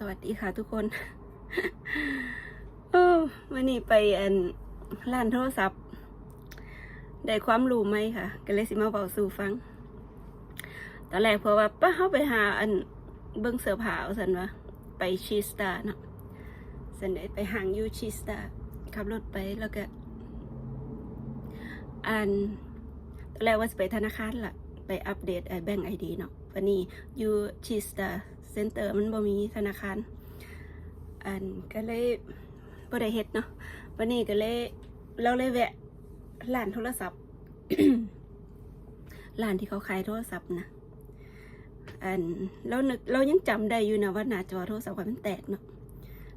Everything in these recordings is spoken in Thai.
สวัสดีค่ะทุกคนเออวันนี้ไปอันร้านโทรศัพท์ ได้ความรู้ไหมค่ะ ก็เลยสิมาเบาสู่ฟัง ตอนแรกเพราะว่าป้าเขาไปหาอันเบิ้งเสือผาเอาสันวะไปชีสตาเนาะสันได้ไปหางยูชีสตาขับรถไปแล้วก็ อันตอนแรกว่าจะไปธนาคารล่ะ ไปอัปเดตไอแบงก์ไอดีเนาะ วันนี้อยู่ชีสตาเซ็นเตอร์มันบ่มีธนาคาร อันก็เลยบ่ได้เฮ็ดเนาะวันนี้ก็เลยเราเลยแวะร้านโทรศัพท์ร้านที่เขาขายโทรศัพท์นะอันเรานึกเรายังจำได้อยู่นะว่าหน้าจอโทรศัพท์มันแตกเนาะ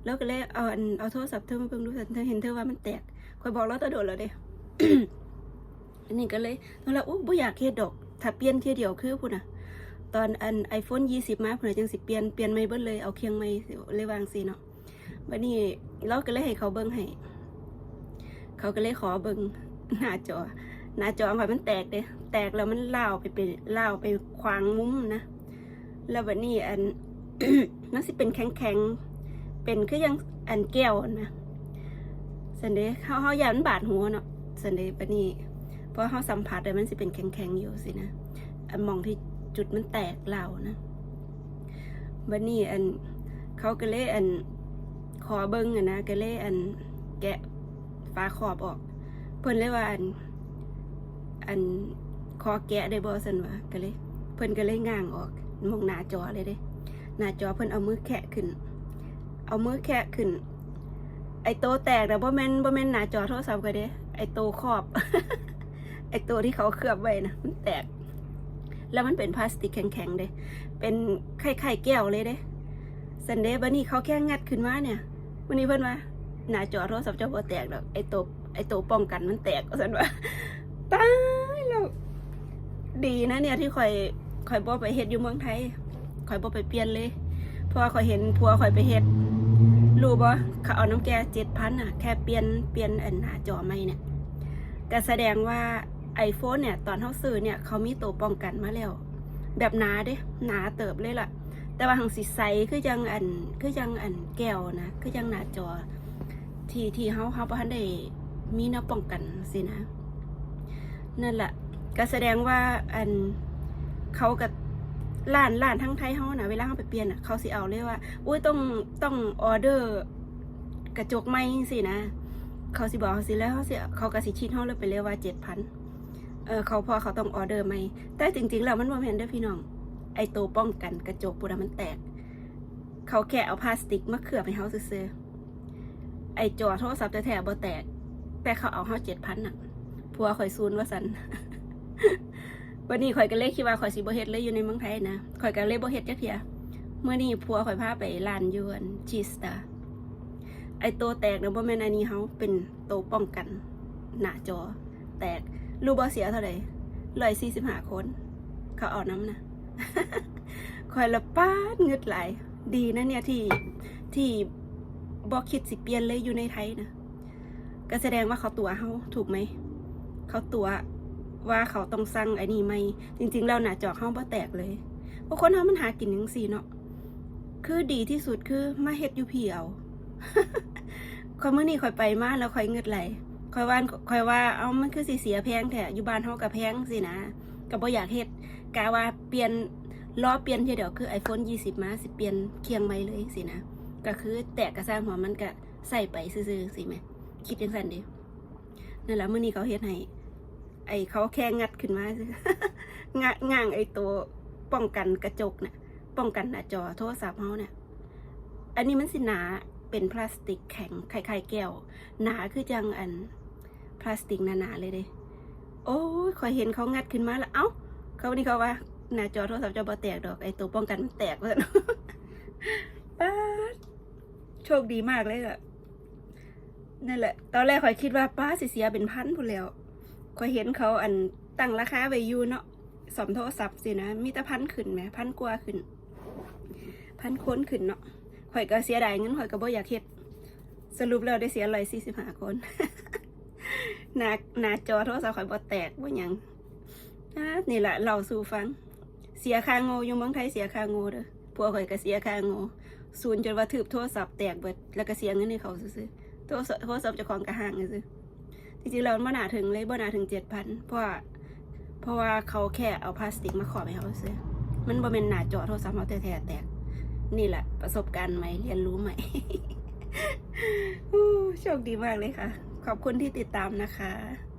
เราก็เลยเอาอันเอาโทรศัพท์เธอมาเพิ่งดูสันเธอเห็นเธอว่ามันแตกข่อยบอกเราตะโดดแล้วเด้อันนี้ก็เลยตอนแรกอู้บ่อยากเฮ็ดดอก ถ้าเปลี่ยนเทียเดียวคือพุ่นน่ะ ตอนอัน iPhone 20 มาพุ่นน่ะจังสิเปลี่ยนเปลี่ยนไม่เบิดเลยเอาเคียงไม่เลยวางสิเนาะบัดนี้เราก็เลยให้เขาเบิ่งให้เขาก็เลยขอเบิ่งหน้าจอ หน้าจอข่อยมันแตกเด้แตกแล้วมันเล่าไปเป็นเล่าไปขวางมุมนะแล้วบัดนี้อันมันสิเป็นแข็งๆเป็นคือยังอันแก้วนะสันเดย์เขาเขายานมันบาดหัวเนาะสันเดย์บัดนี้เพราะเขาสัมผัสเลยมันสิเป็นแข็งๆอยู่สินะอันมองที่ จุดมันแตกเหล่านะบัดนี้อันเขาก็เลยอันขอเบิ้งอะนะก็เลยอันแกะฝาขอบออก เพิ่นเลยว่าอัน อันคอแกะได้บ่สันวะก็เลย เพิ่นก็เลยง่างออกมองหน้าจอเลยเด้หน้าจอเพิ่นเอามือแคะขึ้น เอามือแคะขึ้น ไอโตแตกแต่บ่แม่นบ่แม่นหน้าจอโทรศัพท์ก็เด้ไอโตขอบ ไอตัวที่เขาเคลือบไว้นะมันแตก แล้วมันเป็นพลาสติกแข็งๆเด้เป็นไข่ไข่แก้วเลยเด้สันเดย์บันนี้เขาแค่งัดขึ้นมาเนี่ย วันนี้เพิ่นว่าหน้าจอโทรศัพท์เจ้าบ่แตกดอกไอตัวไอตัวป้องกันมันแตกสันว่าตายแล้วดีนะเนี่ยที่ข่อยข่อยบ่ไปเฮ็ดอยู่เมืองไทยข่อยบ่ไปเปลี่ยนเลยพราะว่าข่อยเห็นพัวข่อยไปเฮ็ดรู้บ่เขาเอาน้ำแก่เจ็ดพันอะแค่เปลี่ยนเปลี่ยนอันหน้าจอใหม่เนี่ยก็แสดงว่า iPhone เนี่ยตอนเขาซื้อเนี่ยเขามีตัวป้องกันมาแล้ว แบบหนาเด้หนาเติบเลยล่ะ แต่ว่าหังสีใสคือยังอันคือยังอันแก้วนะคือยังหนาจอ ที่ที่เขาเขาบ่ทันได้มีแนวป้องกันสินะ นั่นแหละก็แสดงว่าอันเขากับร้านร้านทั้งไทยเขานะเวลาเขาไปเปลี่ยนอะเขาสิเอาเลยว่าอุ้ยต้องต้องออเดอร์กระจกใหม่สินะ เขาสิบอกเขาสิแล้วเขาสิเขากระสิชิดห้องเลยไปเลยว่าเจ็ดพัน เออเขาพอเขาต้องออเดอร์ไหมแต่จริงๆแล้วมันบ่แมนเด้อพี่น้อง ไอตัวป้องกันกระจกปูนะมันแตก เขาแค่เอาพลาสติกมาเคลือบให้เขาซื้อไอจอโทรศัพท์แท้ๆบ่แตก แต่เขาเอาเขาเจ็ดพันอะผัวข่อยซูนว่าสันวันนี้ข่อยก็เลยคิดว่าข่อยสิบ่เฮ็ดเลยอยู่ในเมืองไทยนะข่อยก็เลยบ่เฮ็ดจักเทียเมื่อนี้ผัวข่อยพาไปร้านยวนชีสตาไอตัวแตกนะบ่แม่นอันนี้เฮาเป็นตัวป้องกัน หน้าจอแตก รูบอเสียเท่าไหร่ร้อยสี่สิบห้าคน เขาเอาน้ำนะคอยละป้าดเงดไหลดีนะเนี่ยที่ที่บอคิดสิเปลี่ยนเลยอยู่ในไทยนะก็แสดงว่าเขาตัวเฮาถูกไหม เขาตัวว่าเขาต้องสั่งไอ้นี่ไหมจริงๆแล้วหน้าจอเฮาบ่แตกเลยเพราะคนเฮามันหากินจังซี่เนาะคือดีที่สุดคือมาเฮ็ดยู่พี่เอาคอยเมื่อนี้คอยไปมาแล้วคอยเงดไหล คอยว่าคอยว่า เอามันคือสิเสียแพงแท้อยู่บ้านเฮากับแพงสินะก็บ่อยากเฮ็ดกะว่าเปลี่ยนล้อเปลี่ยนเทีเดียวคือ iPhone 20 มาสิเปลี่ยนเคียงใบเลยสินะก็คือแตกกระซ้างหัวมันก็ใส่ไปซื่อๆสิแม่คิดจังซั่นดินั่นแหละมื้อนี้เขาเฮ็ดให้ไอเขาแค่งัดขึ้นมาซื่องง่างไอตัวป้องกันกระจกน่ะ ป้องกันหน้าจอโทรศัพท์เฮาเนี่ยอันนี้มันสิหนาเป็นพลาสติกแข็งคล้ายๆแก้วหนาคือจังอัน พลาสติกหนาๆเลยเด้โอ้ยคอยเห็นเขางัดขึ้นมาแล้ว เอ้า เขาวันนี้เขาว่าหน้าจอโทรศัพท์จะบ่แตกดอกไอตัวป้องกันมันแตกเลยป้าโชคดีมากเลยอะนั่นแหละ ตอนแรกคอยคิดว่าป้าสิเสียเป็นพันพูนแล้วคอยเห็นเขาอันตั้งราคาไว้อยู่เนาะสอมโทรศัพท์สินะมีแต่พันขึ้นไหมพันกว่าขึ้น พันค้นขึ้นเนาะข่อยก็เสียดายเงินข่อยก็บ่อยากเฮ็ด สรุปแล้วได้เสียร้อยสี่สิบห้าคน หน้าหน้าจอโทรศัพท์ข่อยบ่แตกบ่หยังอ่านี่แหละเราสู่ฟัง เสียค่าโง่อยู่เมืองไทยเสียค่าโง่เด้อพวกข่อยก็เสียค่าโง่ศูนย์จนว่าถือโทรศัพท์แตกเบิดแล้วก็เสียเงินให้เขาซื้อโทรศัพท์โทรศัพท์เจ้าของกระห่างซื้อจริงๆแล้วมันบ่น่าถึงเลยบ่น่าถึงเจ็ดพันเพราะว่าเพราะว่าเขาแค่เอาพลาสติกมาขอบให้เขาซื้อมันบ่เป็นหน้าจอโทรศัพท์เขาแท้แตก นี่แหละประสบการณ์ใหม่เรียนรู้ใหม่โชคดีมากเลยค่ะ ขอบคุณที่ติดตามนะคะ